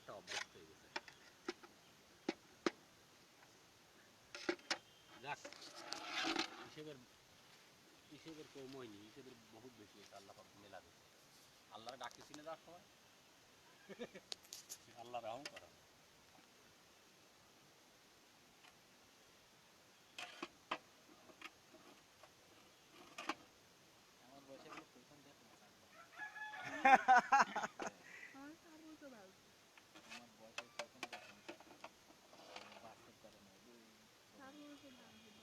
একটা অভ্যস্ত হয়ে গেছে। যাক হিসেবের হিসেবের কম হয়নি হিসেবের বহুত বেশি হয়েছে আল্লাহ মেলা দিচ্ছে আল্লাহর ডাকতেছি না যাওয়ার সময়। আল্লাহ রাহম করা। আমার বয়সে প্রথম আমার তার বলতে ভালো আমার বয়সে প্রথম দেখলাম বাস্তব করে না তার বলতে দাম বড়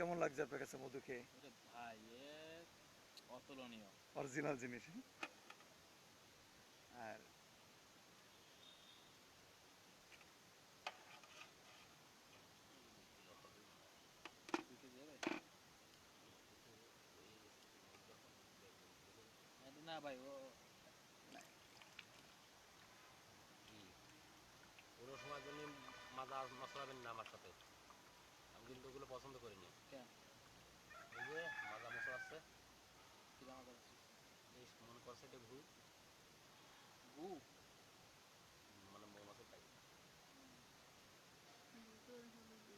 কেমন লাগছে আপনার কাছে মধু খেয়ে? ভাই এ অতুলনীয়। অরিজিনাল জিনিস হ্যাঁ? আর না ভাই ও কোনো সময় জন্য মাজা মশলাবেন না আমার সাথে। আমি কিন্তু ওগুলো পছন্দ করিনি। এই মনে করছে এটা মানে মৌমাছি খাই বলতে হবে দিতে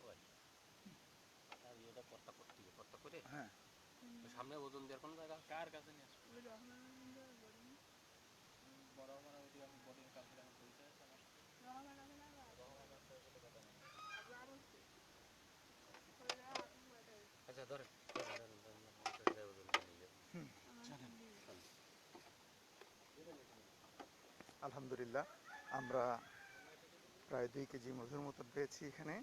ওই। আর এটা কর্তা করতে হবে কর্তা করে? হ্যাঁ। সামনে ওজন দেওয়ার কোনো জায়গা কার কাছে নিয়ে আসব? আচ্ছা আলহামদুলিল্লাহ আমরা প্রায় দুই কেজি মধুর মতো পেয়েছি এখানে।